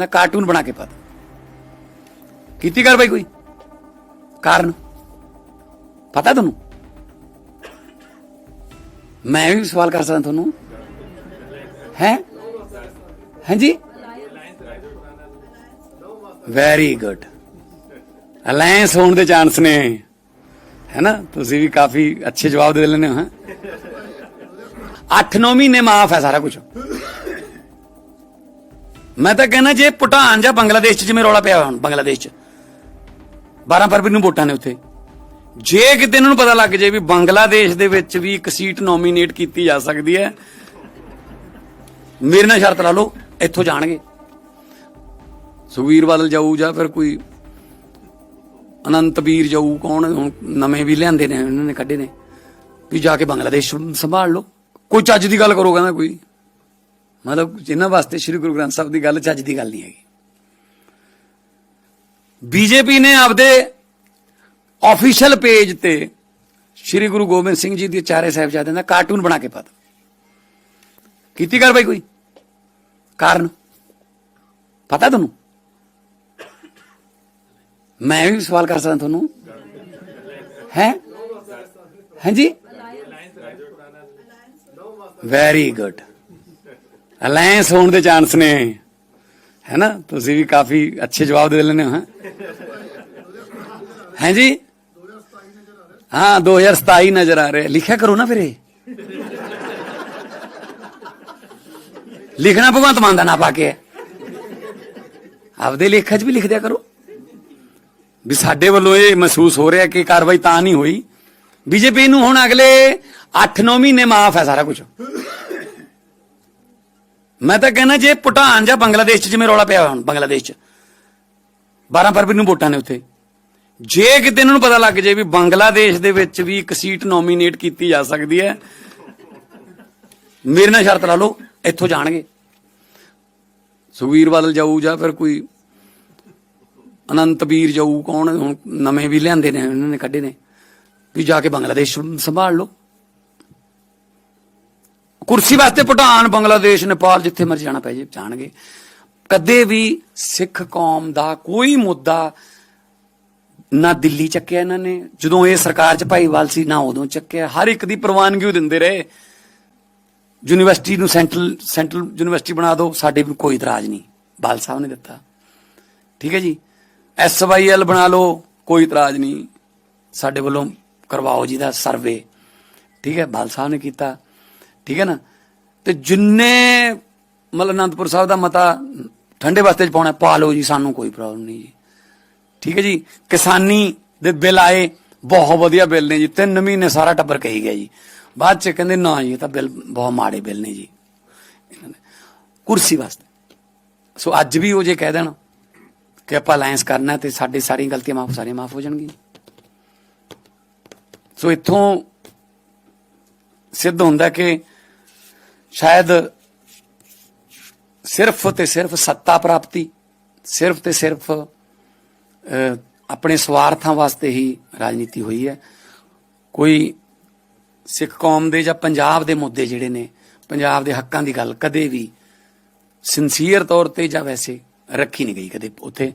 ਜਾਂਦਾ ਕਾਰਟੂਨ ਬਣਾ ਕੇ ਪਾ ਦਿਓ ਕੀਤੀ ਕਾਰਵਾਈ ਕੋਈ? ਕਾਰਨ? ਪਤਾ ਤੁਹਾਨੂੰ? ਮੈਂ ਵੀ ਸਵਾਲ ਕਰ ਸਕਦਾ ਤੁਹਾਨੂੰ। ਹੈ? ਹਾਂਜੀ? ਵੈਰੀ ਗੁੱਡ ਅਲਾਈਅੰਸ ਹੋਣ ਦੇ ਚਾਂਸ ਨੇ। ਹੈ ਨਾ? ਤੁਸੀਂ ਵੀ ਕਾਫੀ ਅੱਛੇ ਜਵਾਬ ਦੇ ਲੈਂਦੇ ਹੋ, ਹਾਂ? 8-9 ਮਹੀਨੇ ਮਾਫ ਹੈ ਸਾਰਾ ਕੁਝ ਮੈਂ ਤਾਂ ਕਹਿੰਦਾ ਜੇ ਭੂਟਾਨ ਜਾਂ ਬੰਗਲਾਦੇਸ਼ ਚ ਜਿਵੇਂ ਰੌਲਾ ਪਿਆ ਹੋਇਆ ਹੁਣ, ਬੰਗਲਾਦੇਸ਼ ਚ 12 ਫਰਵਰੀ ਨੂੰ ਵੋਟਾਂ ਨੇ ਉੱਥੇ। ਜੇ ਕਿਤੇ ਇਹਨਾਂ ਨੂੰ ਪਤਾ ਲੱਗ ਜੇ ਵੀ ਬੰਗਲਾਦੇਸ਼ ਦੇ ਵਿੱਚ ਵੀ ਇੱਕ ਸੀਟ ਨੋਮੀਨੇਟ ਕੀਤੀ ਜਾ ਸਕਦੀ ਹੈ, ਮੇਰੇ ਨਾਲ ਸ਼ਰਤ ਲਾ ਲਓ, ਇੱਥੋਂ ਜਾਣਗੇ। ਸੁਖਵੀਰ ਬਾਦਲ ਜਾਊ ਜਾਂ ਫਿਰ ਕੋਈ ਅਨੰਤ ਵੀਰ ਜਾਊ, ਕੌਣ ਹੁਣ ਨਵੇਂ ਵੀ ਲਿਆਂਦੇ ਨੇ, ਇਹਨਾਂ ਨੇ ਕੱਢੇ ਨੇ, ਵੀ ਜਾ ਕੇ ਬੰਗਲਾਦੇਸ਼ ਸੰਭਾਲ ਲਓ। ਕੋਈ ਚੱਜ ਦੀ ਗੱਲ ਕਰੋ ਕਹਿੰਦਾ ਕੋਈ। ਮਤਲਬ ਜਿਨ੍ਹਾਂ ਵਾਸਤੇ ਸ੍ਰੀ ਗੁਰੂ ਗ੍ਰੰਥ ਸਾਹਿਬ ਦੀ ਗੱਲ ਚੱਜ ਦੀ ਗੱਲ ਨਹੀਂ ਹੈਗੀ। ਬੀਜੇਪੀ ਨੇ ਆਪਦੇ ਆਫੀਸ਼ੀਅਲ ਪੇਜ ਤੇ ਸ੍ਰੀ ਗੁਰੂ ਗੋਬਿੰਦ ਸਿੰਘ ਜੀ ਦੇ ਚਾਰੇ ਸਾਹਿਬਜ਼ਾਦਿਆਂ ਦਾ ਕਾਰਟੂਨ ਬਣਾ ਕੇ ਪਾ ਦਿੱਤਾ। ਕੀਤੀ ਕਾਰਵਾਈ ਕੋਈ? ਕਾਰਨ? ਪਤਾ ਤੁਹਾਨੂੰ? ਮੈਂ ਵੀ ਸਵਾਲ ਕਰ ਸਕਦਾ ਤੁਹਾਨੂੰ। ਹੈ? ਹਾਂਜੀ? ਵੈਰੀ ਗੁੱਡ ਅਲਾਈਅੰਸ ਹੋਣ ਦੇ ਚਾਂਸ ਨੇ। ਹੈ ਨਾ? ਤੁਸੀਂ ਵੀ ਕਾਫੀ ਅੱਛੇ ਜਵਾਬ ਦੇ ਲੈਂਦੇ ਹੋ, ਹਾਂ? ਹਾਂਜੀ ਹਾਂ 2027 ਨਜ਼ਰ ਆ ਰਿਹਾ। ਲਿਖਿਆ ਕਰੋ ਨਾ ਫਿਰ ਇਹ। ਲਿਖਣਾ ਭਗਵੰਤ ਮਾਨ ਦਾ ਨਾ ਪਾ ਕੇ। ਆਪਦੇ ਲੇਖਾਂ 'ਚ ਵੀ ਲਿਖ ਦਿਆ ਕਰੋ। ਵੀ ਸਾਡੇ ਵੱਲੋਂ ਇਹ ਮਹਿਸੂਸ ਹੋ ਰਿਹਾ ਕਿ ਕਾਰਵਾਈ ਤਾਂ ਨਹੀਂ ਹੋਈ। ਬੀਜੇਪੀ ਨੂੰ ਹੁਣ ਅਗਲੇ 8-9 ਮਹੀਨੇ ਮਾਫ ਹੈ ਸਾਰਾ ਕੁਝ ਮੈਂ ਤਾਂ ਕਹਿੰਦਾ ਜੇ ਭੂਟਾਨ ਜਾਂ ਬੰਗਲਾਦੇਸ਼ ਚ ਜਿਵੇਂ ਰੌਲਾ ਪਿਆ ਹੋਇਆ ਹੁਣ, ਬੰਗਲਾਦੇਸ਼ ਚ 12 ਫਰਵਰੀ ਨੂੰ ਵੋਟਾਂ ਨੇ ਉੱਥੇ। ਜੇ ਕਿਤੇ ਇਹਨਾਂ ਨੂੰ ਪਤਾ ਲੱਗ ਜੇ ਵੀ ਬੰਗਲਾਦੇਸ਼ ਦੇ ਵਿੱਚ ਵੀ ਇੱਕ ਸੀਟ ਨੋਮੀਨੇਟ ਕੀਤੀ ਜਾ ਸਕਦੀ ਹੈ, ਮੇਰੇ ਨਾਲ ਸ਼ਰਤ ਲਾ ਲਓ, ਇੱਥੋਂ ਜਾਣਗੇ। ਸੁਖਵੀਰ ਬਾਦਲ ਜਾਊ ਜਾਂ ਫਿਰ ਕੋਈ ਅਨੰਤ ਵੀਰ ਜਾਊ, ਕੌਣ ਹੁਣ ਨਵੇਂ ਵੀ ਲਿਆਂਦੇ ਨੇ, ਇਹਨਾਂ ਨੇ ਕੱਢੇ ਨੇ, ਵੀ ਜਾ ਕੇ ਬੰਗਲਾਦੇਸ਼ ਸੰਭਾਲ ਲਓ। ਕੁਰਸੀ ਵਾਸਤੇ ਭੂਟਾਨ, ਬੰਗਲਾਦੇਸ਼, ਨੇਪਾਲ ਜਿੱਥੇ ਮਰਜ਼ੀ ਜਾਣਾ ਪੈ ਜੇ, ਜਾਣਗੇ। ਕਦੇ ਵੀ ਸਿੱਖ ਕੌਮ ਦਾ ਕੋਈ ਮੁੱਦਾ ਨਾ ਦਿੱਲੀ ਚੱਕਿਆ ਇਹਨਾਂ ਨੇ। ਜਦੋਂ ਇਹ ਸਰਕਾਰ ਚ ਭਾਈਵਾਲ ਸੀ, ਨਾ ਉਦੋਂ ਚੱਕਿਆ। ਹਰ ਇੱਕ ਦੀ ਪ੍ਰਵਾਨਗੀ ਉਹ ਦਿੰਦੇ ਰਹੇ। ਯੂਨੀਵਰਸਿਟੀ ਨੂੰ ਸੈਂਟਰਲ ਸੈਂਟਰਲ ਯੂਨੀਵਰਸਿਟੀ ਬਣਾ ਦਿਓ, ਸਾਡੇ ਵੀ ਕੋਈ ਇਤਰਾਜ਼ ਨਹੀਂ। ਬਾਲ ਸਾਹਿਬ ਨੇ ਦਿੱਤਾ। ਠੀਕ ਹੈ ਜੀ? ਐਸਵਾਈਐਲ ਬਣਾ ਲਓ, ਕੋਈ ਇਤਰਾਜ਼ ਨਹੀਂ। ਸਾਡੇ ਵੱਲੋਂ ਕਰਵਾਓ ਜੀ ਦਾ ਸਰਵੇ। ਠੀਕ ਹੈ? ਬਾਲ ਸਾਹਿਬ ਨੇ ਕੀਤਾ। ਠੀਕ ਹੈ ਨਾ? ਤੇ ਜਿੰਨੇ ਮਤਲਬ ਅਨੰਦਪੁਰ ਸਾਹਿਬ ਦਾ ਮਤਾ ਠੰਡੇ ਵਾਸਤੇ ਚ ਪਾਉਣਾ, ਪਾ ਲਓ ਜੀ, ਸਾਨੂੰ ਕੋਈ ਪ੍ਰੋਬਲਮ ਨਹੀਂ ਜੀ। ਠੀਕ ਹੈ ਜੀ? ਕਿਸਾਨੀ ਦੇ ਬਿੱਲ ਆਏ, ਬਹੁਤ ਵਧੀਆ ਬਿੱਲ ਨੇ ਜੀ। ਤਿੰਨ ਮਹੀਨੇ ਸਾਰਾ ਟੱਬਰ ਕਹੀ ਗਿਆ ਜੀ। ਬਾਅਦ ਚ ਕਹਿੰਦੇ, ਨਾ ਜੀ, ਇਹ ਤਾਂ ਬਿੱਲ, ਬਹੁਤ ਮਾੜੇ ਬਿੱਲ ਨੇ ਜੀ। ਕੁਰਸੀ ਵਾਸਤੇ। ਸੋ ਅੱਜ ਵੀ ਉਹ ਜੇ ਕਹਿ ਦੇਣ ਕਿ ਆਪਾਂ ਅਲਾਈਅੰਸ ਕਰਨਾ ਤੇ ਸਾਡੇ ਸਾਰੀਆਂ ਗਲਤੀਆਂ ਮਾਫ, ਸਾਰੀਆਂ ਮਾਫ ਹੋ ਜਾਣਗੀਆਂ। ਸੋ ਇੱਥੋਂ ਸਿੱਧ ਹੁੰਦਾ ਕਿ ਸ਼ਾਇਦ ਸਿਰਫ ਤੇ ਸਿਰਫ ਸੱਤਾ ਪ੍ਰਾਪਤੀ, ਸਿਰਫ ਤੇ ਸਿਰਫ ਆਪਣੇ ਸਵਾਰਥਾਂ ਵਾਸਤੇ ਹੀ ਰਾਜਨੀਤੀ ਹੋਈ ਹੈ। ਕੋਈ ਸਿੱਖ ਕੌਮ ਦੇ ਜਾਂ ਪੰਜਾਬ ਦੇ ਮੁੱਦੇ ਜਿਹੜੇ ਨੇ, ਪੰਜਾਬ ਦੇ ਹੱਕਾਂ ਦੀ ਗੱਲ ਕਦੇ ਵੀ ਸਿੰਸੀਅਰ ਤੌਰ ਤੇ ਜਾਂ ਵੈਸੇ ਰੱਖੀ ਨਹੀਂ ਗਈ ਕਦੇ ਉੱਥੇ।